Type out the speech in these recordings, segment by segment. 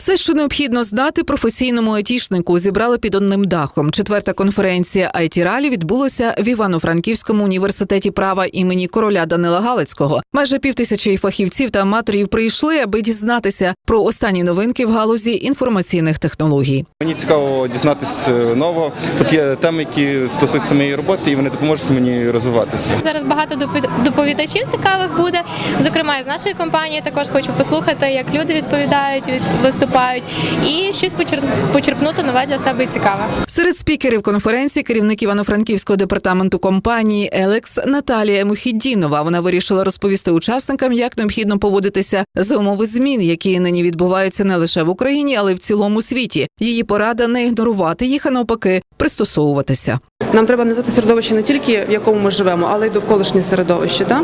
Все, що необхідно знати професійному айтішнику, зібрали під одним дахом. Четверта конференція it ралі відбулася в Івано-Франківському університеті права імені короля Данила Галицького. Майже півтисячі фахівців та аматорів прийшли, аби дізнатися про останні новинки в галузі інформаційних технологій. Мені цікаво дізнатися нового. Тут є теми, які стосуються моєї роботи, і вони допоможуть мені розвиватися. Зараз багато доповідачів цікавих буде. Зокрема, і з нашої компанії також хочу послухати, як люди відповідають, від- виступають, і щось почер- почерпнути нове для себе і цікаве. Серед спікерів конференції керівник Івано-Франківського департаменту компанії Елекс Наталія Мухіддінова. Вона вирішила розповісти учасникам, як необхідно поводитися за умови змін, які нині відбуваються не лише в Україні, але й в цілому світі. Її порада не ігнорувати їх, а навпаки, пристосовуватися. Нам треба аналізувати середовище не тільки в якому ми живемо, але й довколишнє середовище. Так?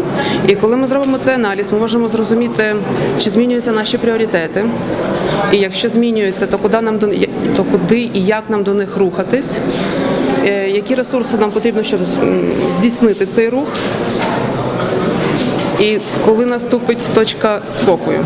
І коли ми зробимо цей аналіз, ми можемо зрозуміти, чи змінюються наші пріоритети. І якщо змінюються, то куди нам до то куди і як нам до них рухатись, Е, які ресурси нам потрібно, щоб здійснити цей рух, і коли наступить точка спокою.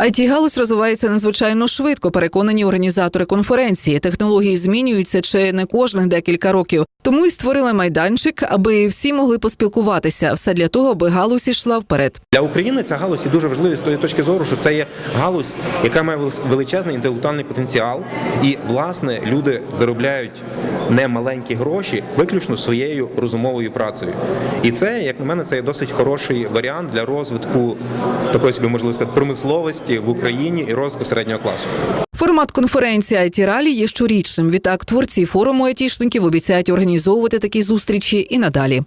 It галузь розвивається надзвичайно швидко. Переконані організатори конференції. Технології змінюються чи не кожних декілька років. Тому і створили майданчик, аби всі могли поспілкуватися. Все для того, аби галузь ішла вперед. Для України ця галузь дуже важлива з тої точки зору, що це є галузь, яка має величезний інтелектуальний потенціал, і власне люди заробляють не маленькі гроші виключно своєю розумовою працею. І це, як на мене, це є досить хороший варіант для розвитку такої собі можливо сказати промисловості в Україні і розвитку середнього класу. Формат конференції it ралі є щорічним. Відтак, творці форуму айтішників обіцяють організовувати такі зустрічі і надалі.